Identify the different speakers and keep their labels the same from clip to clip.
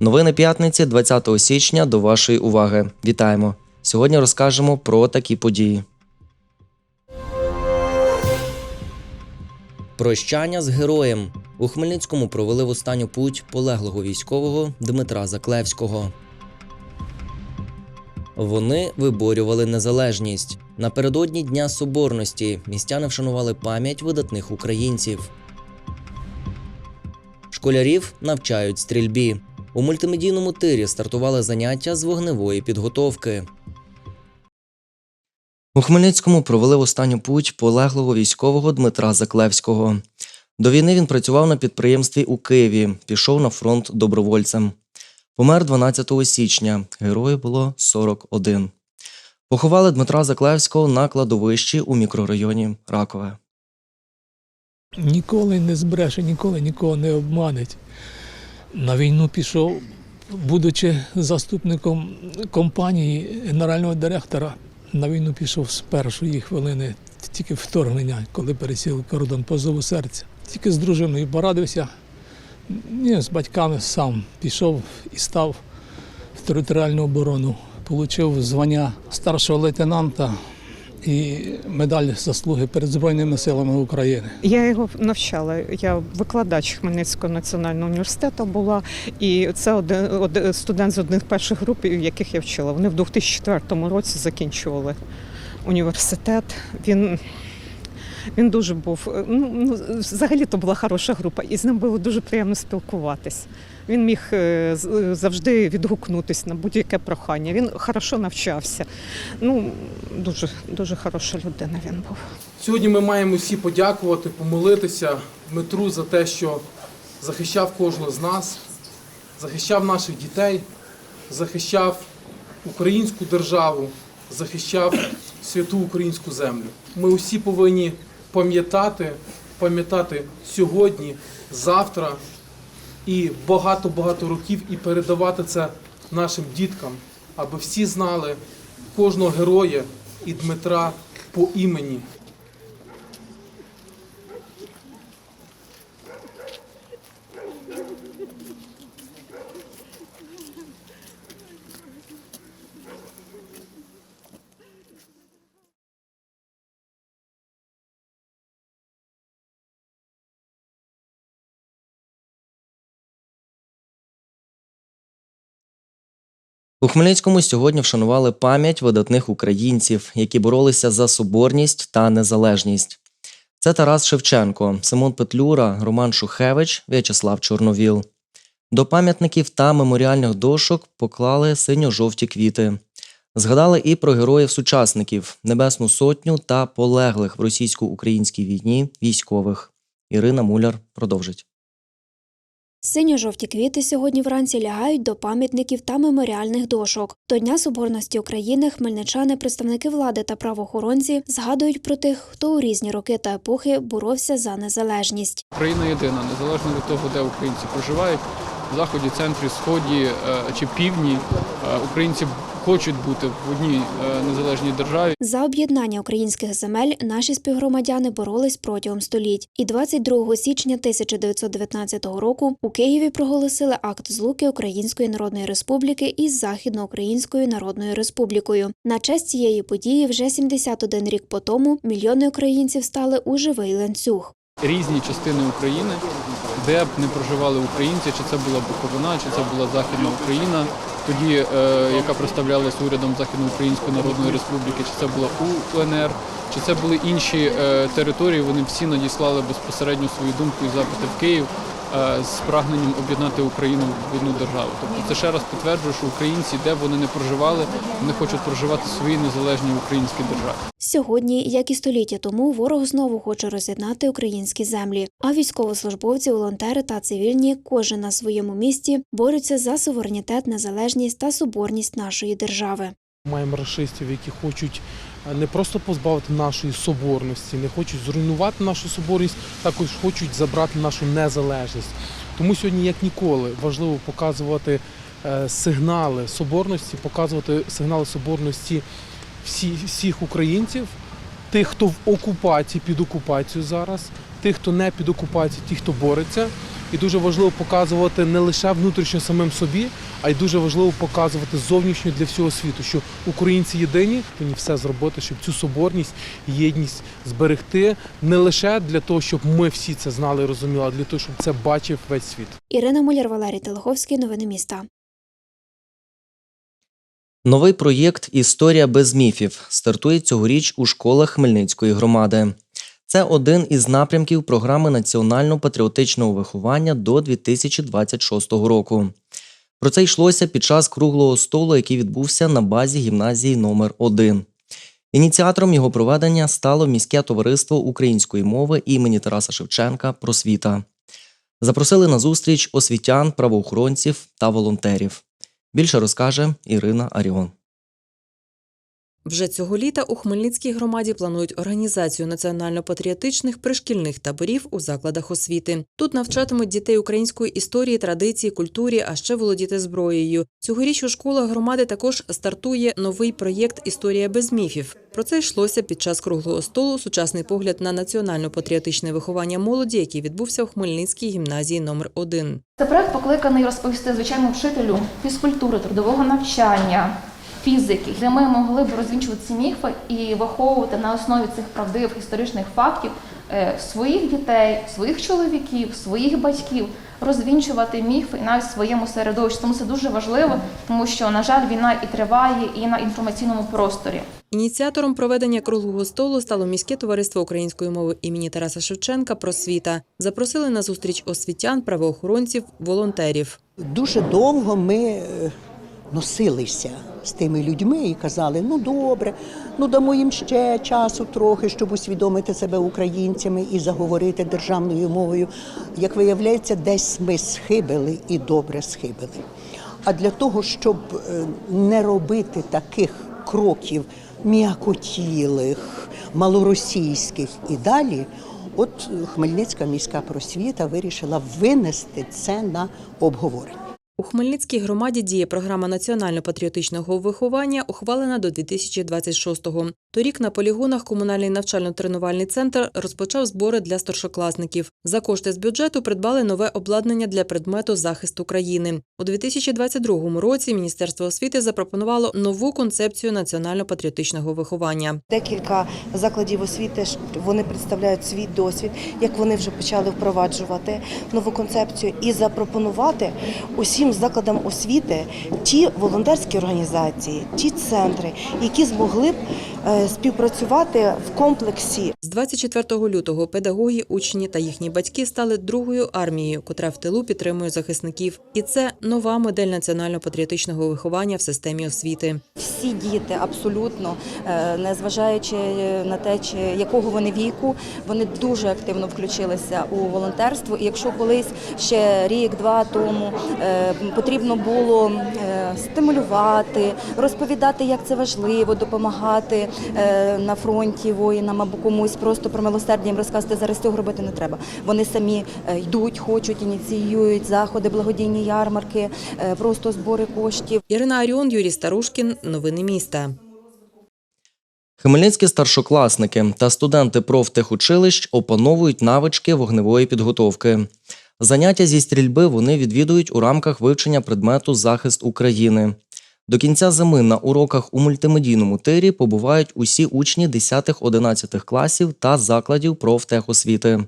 Speaker 1: Новини п'ятниці 20 січня до вашої уваги. Вітаємо! Сьогодні розкажемо про такі події. Прощання з героєм. У Хмельницькому провели в останню путь полеглого військового Дмитра Заклевського. Вони виборювали незалежність. Напередодні Дня Соборності містяни вшанували пам'ять видатних українців. Школярів навчають стрільбі. У мультимедійному тирі стартували заняття з вогневої підготовки. У Хмельницькому провели в останню путь полеглого військового Дмитра Заклевського. До війни він працював на підприємстві у Києві, пішов на фронт добровольцем. Помер 12 січня. Герою було 41. Поховали Дмитра Заклевського на кладовищі у мікрорайоні Ракове.
Speaker 2: Ніколи не збреше, ніколи нікого не обманить. На війну пішов, будучи заступником компанії генерального директора, на війну пішов з першої хвилини, тільки вторгнення, коли пересіли кордон по зову серця. Тільки з дружиною порадився, ні, з батьками сам пішов і став в територіальну оборону. Получив звання старшого лейтенанта і медаль заслуги перед Збройними силами України.
Speaker 3: Я його навчала. Я викладач Хмельницького національного університету була, і це один, один студент з одних перших груп, яких я вчила. Вони в 2004 році закінчували університет. Він він дуже був. Ну, ну, взагалі то була хороша група, і з ним було дуже приємно спілкуватись. Він міг е, завжди відгукнутись на будь-яке прохання. Він хорошо навчався. Ну, дуже, дуже хороша людина він був.
Speaker 4: Сьогодні ми маємо всі подякувати, помолитися Дмитру за те, що захищав кожного з нас, захищав наших дітей, захищав українську державу, захищав святу українську землю. Ми усі повинні пам'ятати, пам'ятати сьогодні, завтра і багато-багато років і передавати це нашим діткам, аби всі знали кожного героя і Дмитра по імені.
Speaker 1: У Хмельницькому сьогодні вшанували пам'ять видатних українців, які боролися за соборність та незалежність. Це Тарас Шевченко, Симон Петлюра, Роман Шухевич, В'ячеслав Чорновіл. До пам'ятників та меморіальних дошок поклали синьо-жовті квіти. Згадали і про героїв-сучасників, Небесну Сотню та полеглих в російсько-українській війні військових. Ірина Муляр продовжить.
Speaker 5: Синьо-жовті квіти сьогодні вранці лягають до пам'ятників та меморіальних дошок. До Дня Соборності України хмельничани, представники влади та правоохоронці згадують про тих, хто у різні роки та епохи боровся за незалежність.
Speaker 6: Україна єдина, незалежно від того, де українці проживають, в заході, центрі, сході е, чи півдні. е, Українці хочуть бути в одній е, незалежній державі.
Speaker 5: За об'єднання українських земель наші співгромадяни боролись протягом століть. І 22 січня 1919 року у Києві проголосили акт злуки Української Народної Республіки із Західноукраїнською Народною Республікою. На честь цієї події вже 71 рік по тому мільйони українців стали у живий ланцюг.
Speaker 6: Різні частини України, де б не проживали українці, чи це була Буковина, чи це була Західна Україна, тоді е, яка представлялась урядом Західноукраїнської Народної Республіки, чи це була УНР, чи це були інші е, території. Вони всі надіслали безпосередньо свою думку і запити в Київ з прагненням об'єднати Україну в одну державу. Тобто це ще раз підтверджує, що українці, де б вони не проживали, вони хочуть проживати в своїй незалежній українській державі.
Speaker 5: Сьогодні, як і століття тому, ворог знову хоче роз'єднати українські землі. А військовослужбовці, волонтери та цивільні, кожен на своєму місці, борються за суверенітет, незалежність та соборність нашої держави.
Speaker 7: Маємо расистів, які хочуть е, не просто позбавити нашої соборності, не хочуть зруйнувати нашу соборність, також хочуть забрати нашу незалежність.
Speaker 4: Тому сьогодні, як ніколи, важливо показувати е, сигнали соборності, показувати сигнали соборності всі, всіх українців, тих, хто в окупації під окупацією зараз, тих, хто не під окупацією, ті, хто бореться. І дуже важливо показувати не лише внутрішньо самим собі, а й дуже важливо показувати зовнішньо для всього світу, що українці єдині, повинні все зробити, щоб цю соборність, єдність зберегти не лише для того, щоб ми всі це знали і розуміли, а для того, щоб це бачив весь світ.
Speaker 5: Ірина Муляр, Валерій Телеховський. Новини міста.
Speaker 1: Новий проєкт Історія без міфів стартує цьогоріч у школах Хмельницької громади. Це один із напрямків програми національно-патріотичного виховання до 2026 року. Про це йшлося під час круглого столу, який відбувся на базі гімназії номер 1 Ініціатором його проведення стало міське товариство української мови імені Тараса Шевченка Просвіта. Запросили на зустріч освітян, правоохоронців та волонтерів. Більше розкаже Ірина Аріон.
Speaker 8: Вже цього літа у Хмельницькій громаді планують організацію національно-патріотичних пришкільних таборів у закладах освіти. Тут навчатимуть дітей української історії, традиції, культурі, а ще володіти зброєю. Цьогоріч у школах громади також стартує новий проєкт Історія без міфів. Про це йшлося під час круглого столу Сучасний погляд на національно-патріотичне виховання молоді, який відбувся у Хмельницькій гімназії номер 1
Speaker 9: Це проект покликаний розповісти звичайному вчителю фізкультури, трудового навчання, фізики, де ми могли б розвінчувати ці міфи і виховувати на основі цих правдивих історичних фактів е, своїх дітей, своїх чоловіків, своїх батьків, розвінчувати міфи і навіть в своєму середовищі. Тому це дуже важливо, тому що, на жаль, війна і триває і на інформаційному просторі.
Speaker 8: Ініціатором проведення круглого столу стало міське товариство української мови імені Тараса Шевченка Просвіта. Запросили на зустріч освітян, правоохоронців, волонтерів.
Speaker 10: Дуже довго ми е, носилися з тими людьми і казали: ну добре, ну дамо їм ще часу трохи, щоб усвідомити себе українцями і заговорити державною мовою. Як виявляється, десь ми схибили і добре схибили. А для того, щоб е, не робити таких кроків м'якотілих, малоросійських і далі, от Хмельницька міська просвіта вирішила винести це на обговорення.
Speaker 8: У Хмельницькій громаді діє програма національно-патріотичного виховання, ухвалена до 2026-го. Торік на полігонах комунальний навчально-тренувальний центр розпочав збори для старшокласників. За кошти з бюджету придбали нове обладнання для предмету захисту країни. У 2022 році Міністерство освіти запропонувало нову концепцію національно-патріотичного виховання.
Speaker 11: Декілька закладів освіти вони представляють свій досвід, як вони вже почали впроваджувати нову концепцію і запропонувати усім закладам освіти ті волонтерські організації, ті центри, які змогли б е, співпрацювати в комплексі
Speaker 8: З 24 лютого педагоги, учні та їхні батьки стали другою армією, котра в тилу підтримує захисників. І це нова модель національно-патріотичного виховання в системі освіти.
Speaker 12: всі діти абсолютно, е, незважаючи на те, чи якого вони віку, вони дуже активно включилися у волонтерство. І якщо колись ще рік-два тому е, потрібно було е, стимулювати, розповідати, як це важливо, допомагати на фронті воїнам або комусь просто про милосердя їм розказати, зараз цього робити не треба. Вони самі е, йдуть, хочуть, ініціюють заходи, благодійні ярмарки, е, просто збори коштів.
Speaker 8: Ірина Аріон, Юрій Старушкін. Новини міста.
Speaker 1: Хмельницькі старшокласники та студенти профтехучилищ опановують навички вогневої підготовки. Заняття зі стрільби вони відвідують у рамках вивчення предмету захист України. До кінця зими на уроках у мультимедійному тирі побувають усі учні 10-11 класів та закладів профтехосвіти.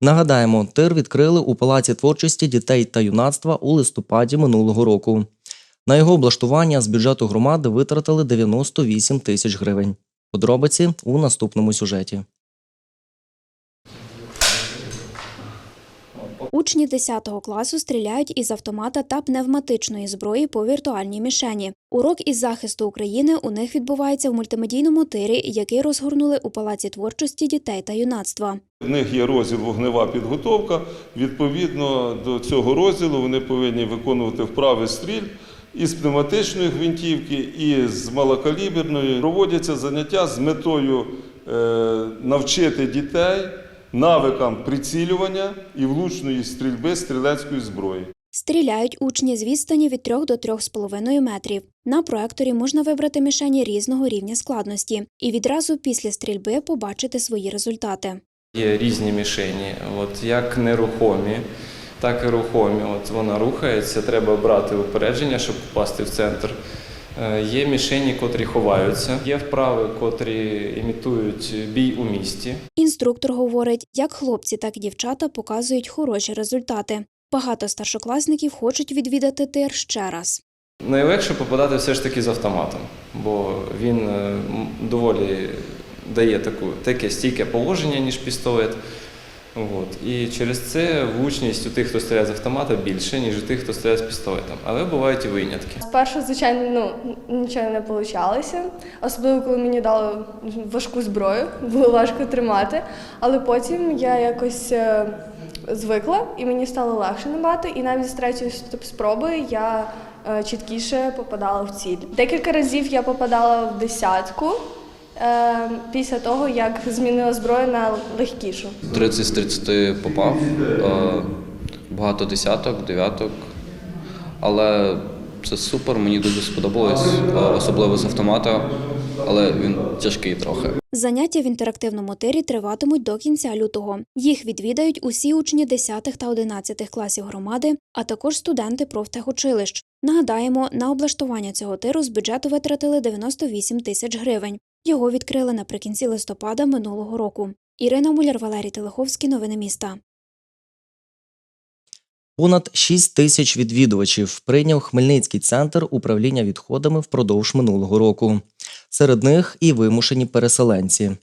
Speaker 1: Нагадаємо, тир відкрили у Палаці творчості дітей та юнацтва у листопаді минулого року. На його облаштування з бюджету громади витратили 98 тисяч гривень. Подробиці у наступному сюжеті.
Speaker 5: Учні 10 класу стріляють із автомата та пневматичної зброї по віртуальній мішені. Урок із захисту України у них відбувається в мультимедійному тирі, який розгорнули у Палаці творчості дітей та юнацтва.
Speaker 13: В них є розділ вогнева підготовка. Відповідно до цього розділу вони повинні виконувати вправи стріль із пневматичної гвинтівки, і з малокаліберної. Проводяться заняття з метою е, навчити дітей, навикам прицілювання і влучної стрільби стрілецької зброї.
Speaker 5: Стріляють учні з відстані від 3 до 3,5 метрів. На проекторі можна вибрати мішені різного рівня складності і відразу після стрільби побачити свої результати.
Speaker 14: Є різні мішені, от як нерухомі, так і рухомі. От вона рухається, треба брати упередження, щоб попасти в центр. Е, Є мішені, котрі ховаються, є вправи, котрі імітують бій у місті.
Speaker 5: Інструктор говорить, як хлопці, так і дівчата показують хороші результати. Багато старшокласників хочуть відвідати тир ще раз.
Speaker 14: Найлегше попадати все ж таки з автоматом, бо він е, доволі дає таку, таке стійке положення, ніж пістолет. От. І через це влучність у тих, хто стріляє з автомата, більше, ніж у тих, хто стріляє з пістолетом. Але бувають і винятки.
Speaker 15: Спершу, звичайно, ну нічого не вийшло, особливо коли мені дали важку зброю, було важко тримати. Але потім я якось е, звикла і мені стало легше набагато. І навіть з третьої спроби я е, чіткіше попадала в ціль. Декілька разів я попадала в десятку після того, як змінила зброю на легкішу.
Speaker 16: 30 з 30 попав, е, багато десяток, дев'яток. Але це супер, мені дуже сподобалось, е, особливо з автомата, але він тяжкий трохи.
Speaker 5: Заняття в інтерактивному тирі триватимуть до кінця лютого. Їх відвідають усі учні 10 та 11 класів громади, а також студенти профтехучилищ. Нагадаємо, на облаштування цього тиру з бюджету витратили 98 тисяч гривень. Його відкрили наприкінці листопада минулого року. Ірина Муляр, Валерій Телеховський. Новини міста.
Speaker 1: Понад 6 тисяч відвідувачів прийняв Хмельницький центр управління відходами впродовж минулого року. Серед них і вимушені переселенці.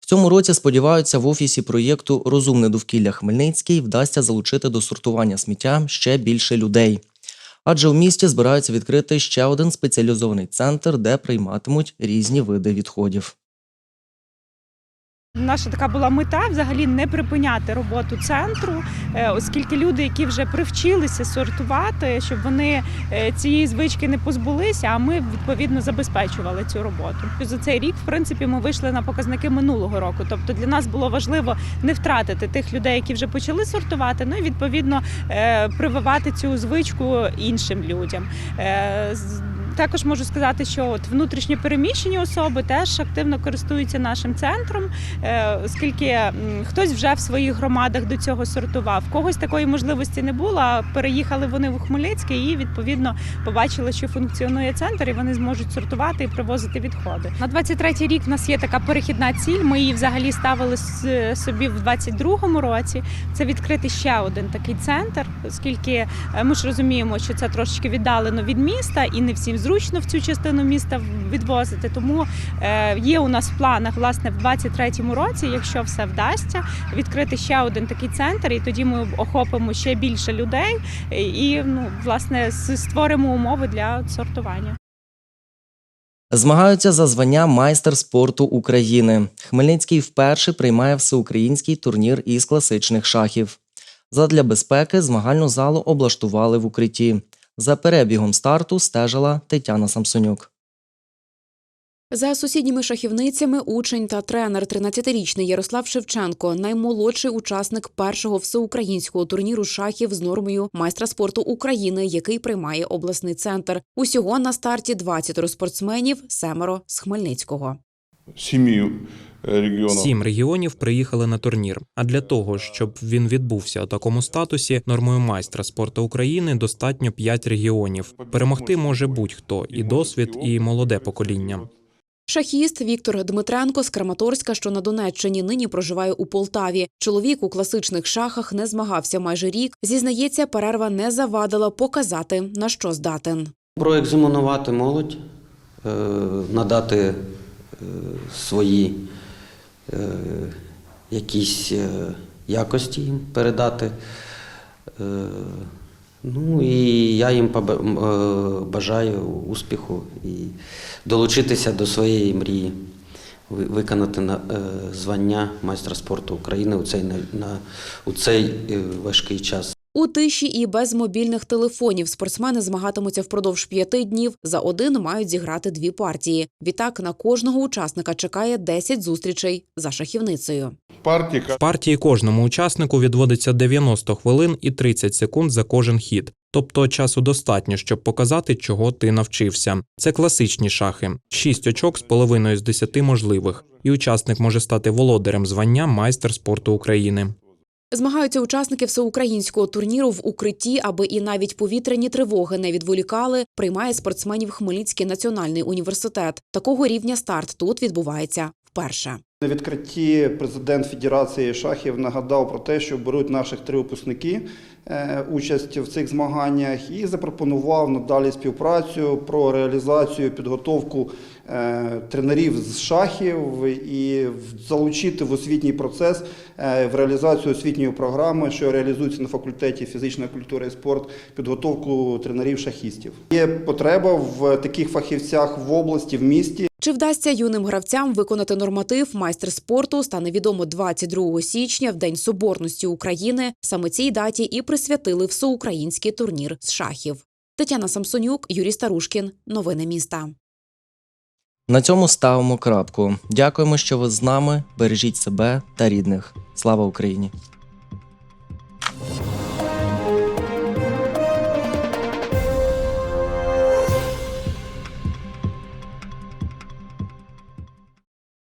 Speaker 1: В цьому році сподіваються в офісі проєкту Розумне довкілля Хмельницький вдасться залучити до сортування сміття ще більше людей. Адже в місті збираються відкрити ще один спеціалізований центр, де прийматимуть різні види відходів.
Speaker 3: Наша така була мета взагалі не припиняти роботу центру, е, оскільки люди, які вже привчилися сортувати, щоб вони е, цієї звички не позбулися, а ми відповідно забезпечували цю роботу. За цей рік, в принципі, ми вийшли на показники минулого року. Тобто для нас було важливо не втратити тих людей, які вже почали сортувати, ну і відповідно е, прививати цю звичку іншим людям. Також можу сказати, що от внутрішньо переміщені особи теж активно користуються нашим центром, е, оскільки хтось вже в своїх громадах до цього сортував. Когось такої можливості не було. Переїхали вони в Хмельницьке і відповідно побачили, що функціонує центр, і вони зможуть сортувати і привозити відходи. На 23-й рік в нас є така перехідна ціль. Ми її взагалі ставили собі в 22-му році. Це відкрити ще один такий центр, оскільки е, ми ж розуміємо, що це трошечки віддалено від міста і не всім зручно в цю частину міста відвозити. Тому е, є у нас в планах власне в 23-му році, якщо все вдасться, відкрити ще один такий центр, і тоді ми охопимо ще більше людей і ну власне створимо умови для сортування.
Speaker 1: Змагаються за звання майстер спорту України. Хмельницький вперше приймає всеукраїнський турнір із класичних шахів. Задля безпеки змагальну залу облаштували в укритті. За перебігом старту стежила Тетяна Самсонюк.
Speaker 17: За сусідніми шахівницями учень та тренер 13-річний Ярослав Шевченко, наймолодший учасник першого всеукраїнського турніру шахів з нормою майстра спорту України, який приймає обласний центр. Усього на старті 20 спортсменів, семеро з Хмельницького.
Speaker 18: сім'ю регіону.
Speaker 19: Сім регіонів приїхали на турнір. А для того, щоб він відбувся у такому статусі, нормою майстра спорту України достатньо п'ять регіонів. Перемогти може будь-хто і досвід, і молоде покоління.
Speaker 17: Шахіст Віктор Дмитренко з Краматорська, що на Донеччині, нині проживає у Полтаві. Чоловік у класичних шахах не змагався майже рік. Зізнається, перерва не завадила показати на що здатен.
Speaker 20: Проекзаменувати молодь, е, надати е, свої якісь е, якості їм передати. Е, Ну і я їм е, бажаю успіху і долучитися до своєї мрії, виконати е, звання майстра спорту України у цей, у цей е, важкий час.
Speaker 17: У тиші і без мобільних телефонів спортсмени змагатимуться впродовж п'яти днів. За один мають зіграти дві партії. Відтак на кожного учасника чекає 10 зустрічей за шахівницею.
Speaker 19: В партії кожному учаснику відводиться 90 хвилин і 30 секунд за кожен хід. Тобто часу достатньо, щоб показати, чого ти навчився. Це класичні шахи, 6 очок з половиною з 10 можливих, і учасник може стати володарем звання майстер спорту України.
Speaker 17: Змагаються учасники всеукраїнського турніру в укритті, аби і навіть повітряні тривоги не відволікали. Приймає спортсменів Хмельницький національний університет. Такого рівня старт тут відбувається вперше.
Speaker 21: На відкритті президент Федерації шахів нагадав про те, що беруть наших три випускники е, участь в цих змаганнях і запропонував надалі співпрацю про реалізацію, підготовку тренерів з шахів і залучити в освітній процес е, в реалізацію освітньої програми, що реалізується на факультеті фізичної культури і спорт, підготовку тренерів шахістів. Є потреба в таких фахівцях в області, в місті.
Speaker 17: Чи вдасться юним гравцям виконати норматив майстер спорту стане відомо 22 січня, в День Соборності України. Саме цій даті і присвятили всеукраїнський турнір з шахів. Тетяна Самсонюк, Юрій Старушкін. Новини міста.
Speaker 1: На цьому ставимо крапку. Дякуємо, що ви з нами. Бережіть себе та рідних. Слава Україні!